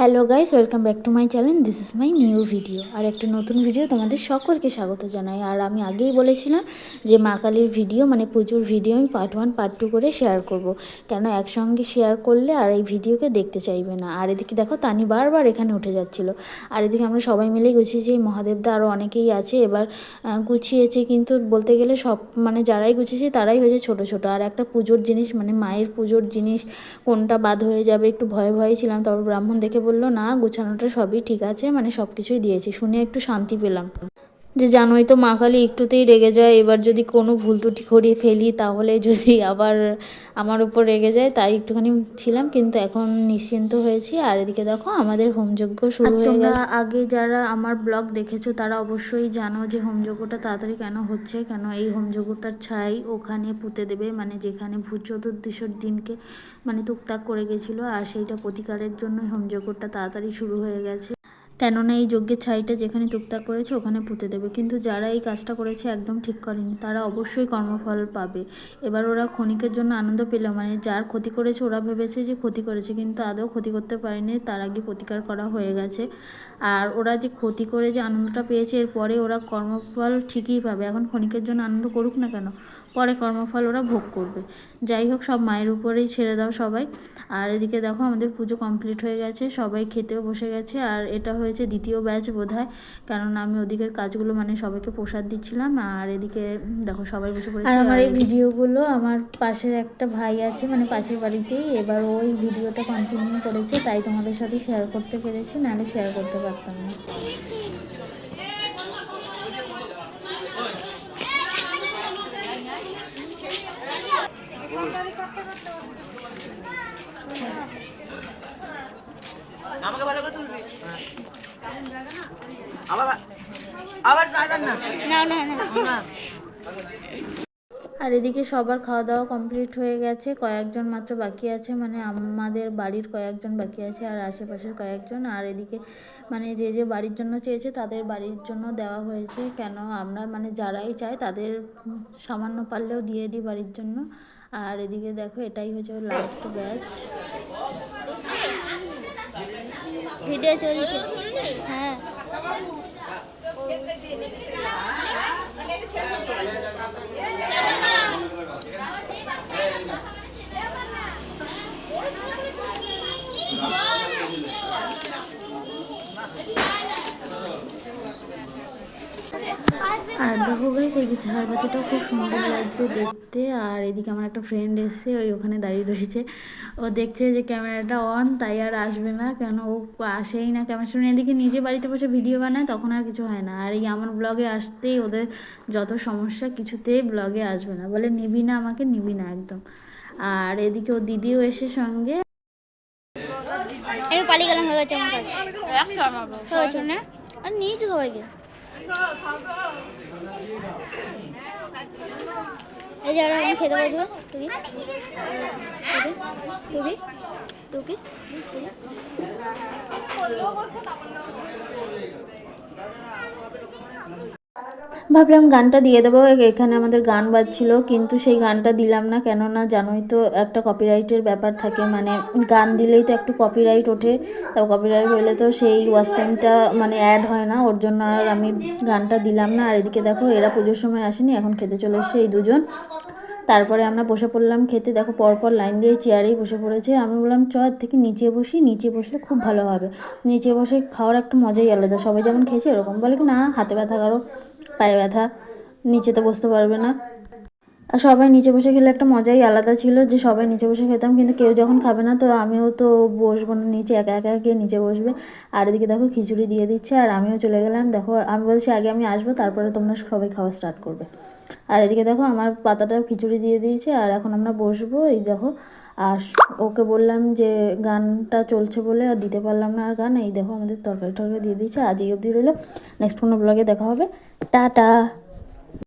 Hello guys welcome back to my channel this is my new video আর একটা নতুন video তোমাদের সকলকে স্বাগত জানাই। আর আমি আগেই বলেছিলাম যে মা কালীর ভিডিও মানে পুজোর ভিডিও আমি পার্ট ওয়ান পার্ট টু করে শেয়ার করব। কেন একসঙ্গে শেয়ার করলে আর এই ভিডিওকে দেখতে চাইবে না। আর এদিকে দেখো, তানি বারবার এখানে উঠে যাচ্ছিল। আর এদিকে আমরা সবাই মিলেই গুছিয়েছি মহাদেবদা আরও অনেকেই আছে, এবার গুছিয়েছে। কিন্তু বলতে গেলে সব মানে যারাই গুছিয়েছে তারাই হয়েছে ছোট ছোট। আর একটা পুজোর জিনিস মানে মায়ের পুজোর জিনিস, কোনটা বাদ হয়ে যাবে, একটু ভয়ে ভয়ে ছিলাম। তারপর ব্রাহ্মণ দেখে বলল না গোছানোটা সবই ঠিক আছে মানে সব কিছুই দিয়েছি। শুনে একটু শান্তি পেলাম। যে জানোই তো মা কালী একটুতেই রেগে যায়। এবার যদি কোনো ভুল ত্রুটি করিয়ে ফেলি তাহলে যদি আবার আমার উপর রেগে যায় তাই একটুখানি ছিলাম কিন্তু এখন নিশ্চিন্ত হয়েছি। আর এদিকে দেখো আমাদের হোমযজ্ঞ শুরু হয়ে গেছে। আগে যারা আমার ব্লগ দেখেছ তারা অবশ্যই জানো যে হোমযজ্ঞটা তাড়াতাড়ি কেন হচ্ছে। কেন এই হোমযজ্ঞটার ছাই ওখানে পুঁতে দেবে? মানে যেখানে ভূত চতুর্দশীর দিনকে মানে টুকটাক করে গেছিল আর সেইটা প্রতিকারের জন্য হোমযজ্ঞটা তাড়াতাড়ি শুরু হয়ে গেছে। কেননা এই যজ্ঞের ছাইটা যেখানে টুকটাক করেছে ওখানে পুঁতে দেবে। কিন্তু যারা এই কাজটা করেছে একদম ঠিক করেনি, তারা অবশ্যই কর্মফল পাবে। এবার ওরা ক্ষণিকের জন্য আনন্দ পেল মানে যার ক্ষতি করেছে ওরা ভেবেছে যে ক্ষতি করেছে, কিন্তু আদৌ ক্ষতি করতে পারেনি, তার আগে প্রতিকার করা হয়ে গেছে। আর ওরা যে ক্ষতি করে যে আনন্দটা পেয়েছে, এরপরে ওরা কর্মফল ঠিকই পাবে। এখন ক্ষণিকের জন্য আনন্দ করুক না কেন? পরে কর্মফল ওরা ভোগ করবে। যাই হোক সব মায়ের উপরেই ছেড়ে দাও সবাই। আর এদিকে দেখো আমাদের পুজো কমপ্লিট হয়ে গেছে সবাই খেতেও বসে গেছে। আর এটা হয়েছে দ্বিতীয় ব্যাচ বোধ হয় কারণ আমি ওদিকের কাজগুলো মানে সবাইকে প্রসাদ দিচ্ছিলাম। আর এদিকে দেখো সবাই বসে পড়েছে। আর আমার এই ভিডিওগুলো আমার পাশের একটা ভাই আছে মানে পাশের বাড়িতেই। এবার ওই ভিডিওটা কন্টিনিউ করেছে তাই তোমাদের সাথে শেয়ার করতে পেরেছি নাহলে শেয়ার করতে পারতাম না। আমাকে ভালো করে তুলবি। আবার আবার না না? না না না। আর এদিকে সবার খাওয়া দাওয়া কমপ্লিট হয়ে গেছে। কয়েকজন মাত্র বাকি আছে মানে আমাদের বাড়ির কয়েকজন বাকি আছে আর আশেপাশের কয়েকজন। আর এদিকে মানে যে যে বাড়ির জন্য চেয়েছে তাদের বাড়ির জন্য দেওয়া হয়েছে। কেন আমরা মানে যারাই চাই তাদের সামান্য পারলেও দিয়ে দিই বাড়ির জন্য। আর এদিকে দেখো এটাই হচ্ছে লাস্ট ব্যাচ ভিডিও চলছে। হ্যাঁ। আর দেখো গাইস এই ঝাড়বাতিটাও খুব সুন্দর লাগছে দেখতে। আর এদিকে আমার একটা ফ্রেন্ড এসছে ওই ওখানে দাঁড়িয়ে রয়েছে। ও দেখছে যে ক্যামেরাটা অন তাই আর আসবে না। কেন ও আসেই না ক্যামেরা শুনে এদিকে নিজে বাড়িতে বসে ভিডিও বানায় তখন আর কিছু হয় না। আর এই আমার ব্লগে আসতেই ওদের যত সমস্যা কিছুতেই ব্লগে আসবে না। বলে নিবি না আমাকে নিবি না একদম। আর এদিকে ও দিদিও এসে সঙ্গে। আমি পালিয়ে গেলাম হয়ে গেছে আমার কাছে হয়ে গেছে। না আর নিয়েছি সবাইকে এই যে আমি খেতে বসবো টুকি টুকি টুকি টুকি। ভাবলাম গানটা দিয়ে দেবো এখানে আমাদের গান বাজছিল, কিন্তু সেই গানটা দিলাম না, কেননা জানোই তো একটা কপিরাইটের ব্যাপার থাকে মানে গান দিলেই তো একটু কপিরাইট ওঠে, তাও কপিরাইট হলে তো সেই ওয়াচ টাইমটা মানে অ্যাড হয় না, ওর জন্য আর আমি গানটা দিলাম না, আর এদিকে দেখো এরা পুজোর সময় আসেনি, এখন খেতে চলে এসছে এই দুজন। তারপরে আমরা বসে পড়লাম খেতে, দেখো পরপর লাইন দিয়ে চেয়ারেই বসে পড়েছে, আমি বললাম, চ থেকে নিচে বসি, নিচে বসলে খুব ভালো হবে। নিচে বসে খাওয়ার একটা মজাই আলাদা, সবাই যেমন খেয়েছে এরকম বলে কি, না, হাতে ব্যথা কারও। পায়ে ব্যথা, নিচেতে বসতে পারবে না। আর সবাই নিচে বসে খেলে একটা মজাই আলাদা ছিল যে সবাই নিচে বসে খেতাম, কিন্তু কেউ যখন খাবে না তো আমিও তো বসবো না নিচে, একা একা গিয়ে নিচে বসবে। আর এদিকে দেখো খিচুড়ি দিয়ে দিচ্ছে, আর আমিও চলে গেলাম। দেখো, আমি বলছি আগে আমি আসব, তারপরে তোমরা সবাই খাওয়া স্টার্ট করবে। আর এদিকে দেখো আমার পাতাটাও খিচুড়ি দিয়ে দিয়েছে, আর এখন আমরা বসবো। এই দেখো আর ওকে বললাম যে গানটা চলছে বলে আর দিতে পারলাম না আর গান। এই দেখো আমাদের তরকারি টরকারি দিয়ে দিয়েছে। আজই অবধি রইল। নেক্সট কোনো ব্লগে দেখা হবে। টাটা।